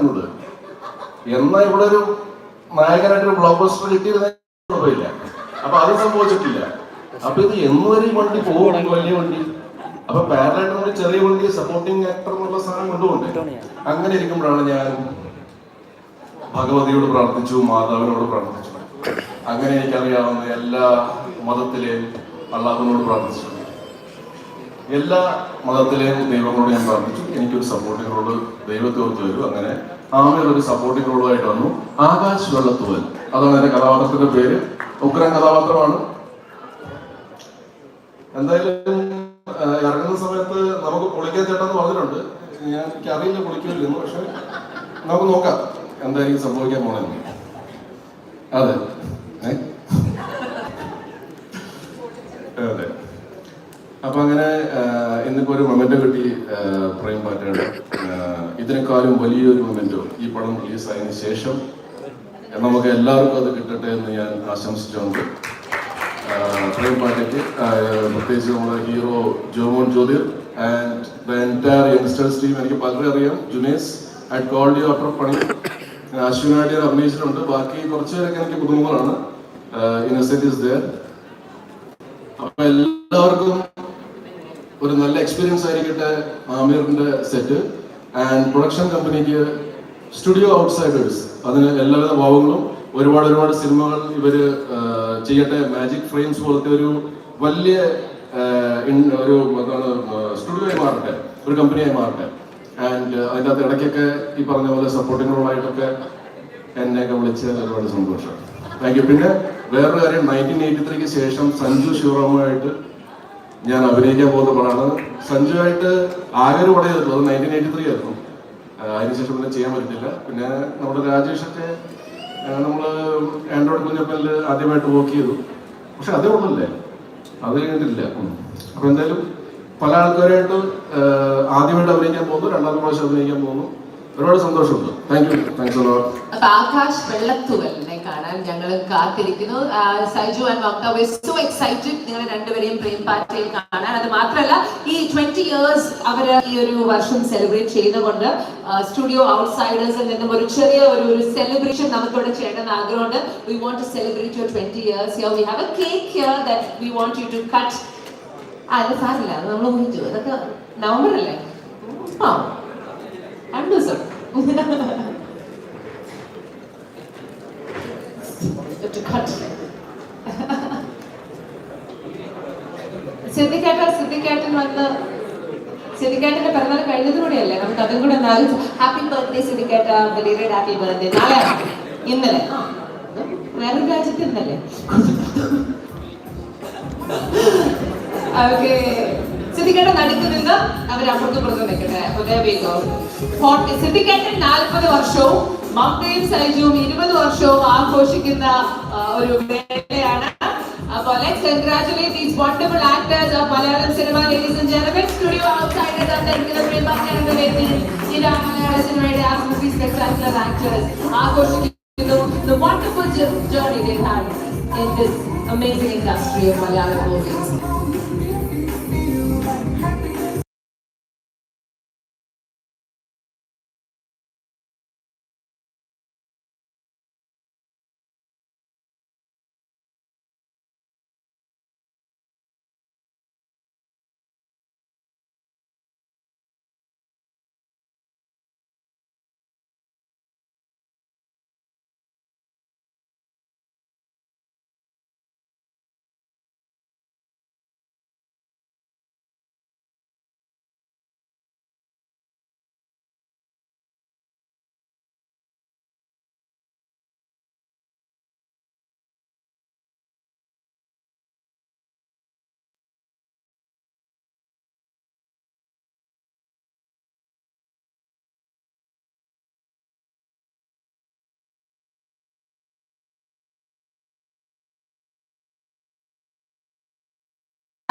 പറയുന്നത് എന്നാ ഇവിടെ ഒരു നായകനായിട്ടൊരു ബ്ലോക്ക് ബസ്റ്റർ കിട്ടിയിരുന്ന കുഴപ്പമില്ല. അപ്പൊ അത് സംഭവിച്ചിട്ടില്ല. അപ്പൊ ഇത് എന്നുവരെ ഈ വണ്ടി പോകും. വലിയ വണ്ടി. അപ്പൊ പാരലായിട്ട് നമ്മൾ ചെറിയ വണ്ടി സപ്പോർട്ടിങ് ആക്ടർ എന്നുള്ള സാധനം കൊണ്ടുപോകണ്ടേ? അങ്ങനെ ഇരിക്കുമ്പോഴാണ് ഞാൻ ഭഗവതിയോട് പ്രാർത്ഥിച്ചു മാതാവിനോട് പ്രാർത്ഥിച്ചു. അങ്ങനെ എനിക്കറിയാവുന്ന എല്ലാ മതത്തിലെയും അള്ളാഹുവിനോട് പ്രാർത്ഥിച്ചു. എല്ലാ മതത്തിലെയും ദൈവങ്ങളോട് ഞാൻ പ്രാർത്ഥിച്ചു. എനിക്കൊരു സപ്പോർട്ടിംഗ് റോൾ ദൈവത്തെ ഓർത്ത് വരും. അങ്ങനെ ആമയിൽ ഒരു സപ്പോർട്ടിംഗ് റോളുമായിട്ട് വന്നു. ആകാശ് വെള്ളത്തുവൽ അതാണ് എന്റെ കഥാപാത്രത്തിന്റെ പേര്. ഉഗ്രൻ കഥാപാത്രമാണ്. എന്തായാലും ഇറങ്ങുന്ന സമയത്ത് നമുക്ക് പൊളിക്കാൻ ചേട്ടാന്ന് പറഞ്ഞിട്ടുണ്ട്. ഞാൻ എനിക്ക് അറിയില്ല പൊളിക്കില്ലെന്ന് പക്ഷെ നമുക്ക് നോക്കാം. എന്തായാലും സംഭവിക്കാൻ പോണെന്ന് അതെ? അതെ. അപ്പൊ അങ്ങനെ ഒരു മൊമെന്റോ കിട്ടി പ്രേം പാറ്റയുടെ. ഇതിനേക്കാളും വലിയൊരു മൊമെന്റോ ഈ പടം റിലീസായതിനു ശേഷം. നമുക്ക് എല്ലാവർക്കും അത് കിട്ടട്ടെ എന്ന് ഞാൻ ആശംസിച്ചുകൊണ്ട് പ്രേം പാറ്റയ്ക്ക് പ്രത്യേകിച്ച് നമ്മുടെ hero Jomon Jyothir and the entire youngsters team എനിക്ക് പലരും അറിയാം. ജുനേസ് ആൻഡ് യു ആഫ്റ്റർ പണി. അശ്വിനായിട്ട് അഭിനയിച്ചിട്ടുണ്ട്. ബാക്കി കുറച്ച് പേരൊക്കെ എനിക്ക് പുതുമുഖങ്ങളാണ്. ഇന്നസെന്റ് ഇസ് അപ്പൊ എല്ലാവർക്കും ഒരു നല്ല എക്സ്പീരിയൻസ് ആയിരിക്കട്ടെ ആമീറിന്റെ സെറ്റ് ആൻഡ് പ്രൊഡക്ഷൻ കമ്പനിക്ക് സ്റ്റുഡിയോ ഔട്ട്സൈഡേഴ്സ് അതിന് എല്ലാവിധ ഭാവങ്ങളും ഒരുപാട് ഒരുപാട് സിനിമകൾ ഇവർ ചെയ്യട്ടെ. മാജിക് ഫ്രെയിംസ് പോലത്തെ ഒരു വലിയ ഒരു സ്റ്റുഡിയോ ആയി മാറട്ടെ. ഒരു കമ്പനിയായി മാറട്ടെ. ആൻഡ് അതിന്റെ അകത്ത് ഇടയ്ക്കൊക്കെ ഈ പറഞ്ഞ പോലെ സപ്പോർട്ടിംഗ് റോളായിട്ടൊക്കെ എന്നെയൊക്കെ വിളിച്ച് ഒരുപാട് സന്തോഷം. താങ്ക് യു പിന്നെ വേറൊരു കാര്യം നയന്റീൻ എയ്റ്റി ത്രീക്ക് ശേഷം സഞ്ജു ശിവറാമുമായിട്ട് ഞാൻ അഭിനയിക്കാൻ പോകുന്ന പടമാണ്. സഞ്ജുവായിട്ട് ആകെ ഒരു പടം ചെയ്തിട്ടുള്ളൂ. അത് നയന്റീൻ എയ്റ്റി ത്രീ ആയിരുന്നു അതിനുശേഷം പിന്നെ ചെയ്യാൻ പറ്റില്ല പിന്നെ നമ്മുടെ രാജേഷൊക്കെ നമ്മൾ ആൻഡ്രോയിഡ് കുഞ്ഞപ്പനിൽ ആദ്യമായിട്ട് വർക്ക് ചെയ്തു. പക്ഷെ അതേ ഉള്ളല്ലേ? അത് കഴിഞ്ഞിട്ടില്ല. അപ്പൊ എന്തായാലും പല ആൾക്കാരായിട്ട് ആദ്യമായിട്ട് അഭിനയിക്കാൻ പോകുന്നു. രണ്ടാമത്തെ പ്രാവശ്യം അഭിനയിക്കാൻ പോകുന്നു. ഒരുപാട് സന്തോഷമുണ്ട്. താങ്ക് യു താങ്ക്സ് അപ്പൊ ആകാശ് വെള്ളത്തുവലിനെ കാണാൻ ഞങ്ങൾ കാത്തിരിക്കുന്നു. ആ, സൈജു ആൻഡ് വക്ത സോ എക്സൈറ്റഡ് നിങ്ങൾ രണ്ടുപേരെയും പ്രേം പാറ്റയിൽ കാണാൻ. അത് മാത്രമല്ല ഈ ട്വന്റി ഇയേഴ്സ് അവർ ഈ ഒരു വർഷം സെലിബ്രേറ്റ് ചെയ്തുകൊണ്ട് സ്റ്റുഡിയോ ഔട്ട്സൈഡേഴ്സിൽ നിന്നും ഒരു ചെറിയ ഒരു ഒരു സെലിബ്രേഷൻ നമുക്കിവിടെ ചെയ്യണമെന്ന് ആഗ്രഹമുണ്ട്. We want to celebrate your twenty years here we have a cake here that we want you to cut അത് സാറില്ല നമ്മൾ ഊഹിച്ചു. അതൊക്കെ നവംബർ അല്ലേ? ആ. ദിവസം to cut. സിദ്ധിക്കേട്ട സിദ്ധിക്കേട്ടൻ വന്ന് സിദ്ധിക്കേട്ടന്റെ പിറന്നാൾ കഴിഞ്ഞതിലൂടെയല്ലേ നമുക്ക് അതും കൂടെ ഒന്ന് ഹാപ്പി ബർത്ത്ഡേ സിദ്ധിക്കേട്ട. ബലീറയുടെ ഹാപ്പി ബർത്ത്ഡേ നാളെ ഇന്നലെ. വേറെ രാജ്യത്ത് ഇന്നല്ലേ ഓക്കെ സിദ്ധിക്കേട്ടൻ നടുക്ക് നിന്ന് അവർ അപ്പുറത്തും ഇപ്പുറത്തും നിൽക്കട്ടെ സിദ്ധിക്കേട്ടൻ നാൽപ്പത് വർഷവും മമതയും സൈജുവും ഇരുപത് വർഷവും ആഘോഷിക്കുന്ന ഒരു വേളയാണ് അപ്പോൾ let's congratulate these wonderful actors of Malayalam cinema, ladies and gentlemen. Studio outsiders അന്തരിക്കുന്ന പ്രിയപ്പെട്ട വേദി ഇതാണ് മലയാള സിനിമയുടെ ആ മൂവി സ്പെക്ടാക്കുലർ ആക്ടേഴ്സ് ആഘോഷിക്കുന്നു the wonderful journey they had in this amazing industry of.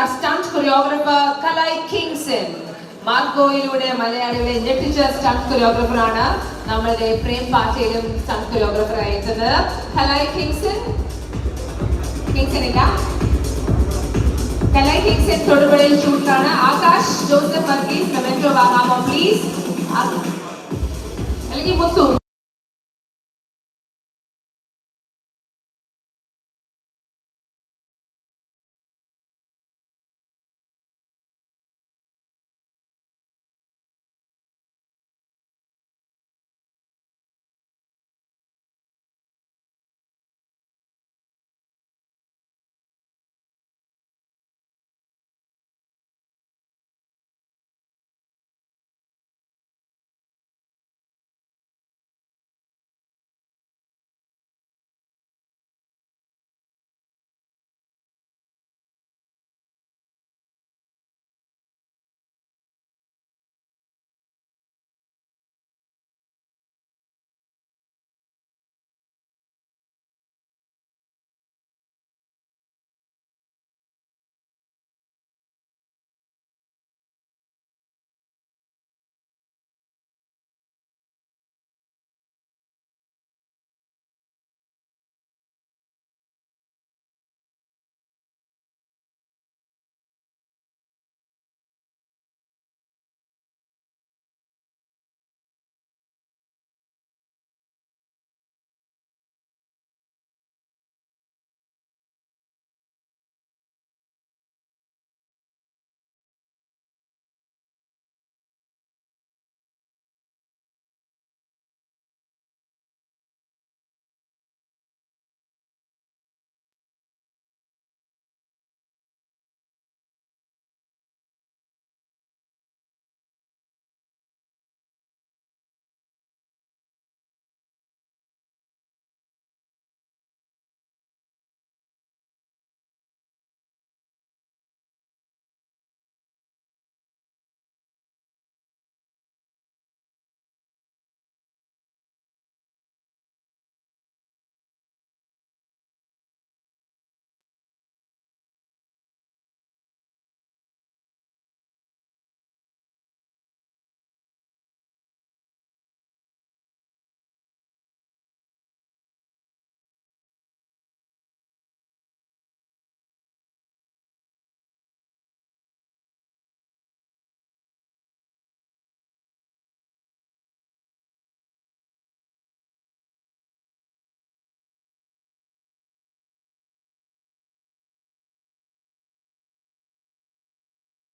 Stunt choreographer Kalai Kingson മാർഗോയിലൂടെ മലയാളികളെ ഞെട്ടിച്ച സ്റ്റണ്ട് കൊറിയോഗ്രാഫർ ആണ് നമ്മളുടെ പ്രേം പാട്ടയിലും സ്റ്റണ്ട് കൊറിയോഗ്രാഫർ അയച്ചത് കലൈ കിങ്സൺ കിങ്സൺ ഇല്ല. കലൈ കിങ്സൺ തൊടുപുഴയിൽ ഷൂട്ടാണ് ആകാശ് ജോസഫ് വർഗീസ് മെമെന്റോ വാങ്ങാമോ പ്ലീസ് അല്ലെങ്കിൽ മുത്തു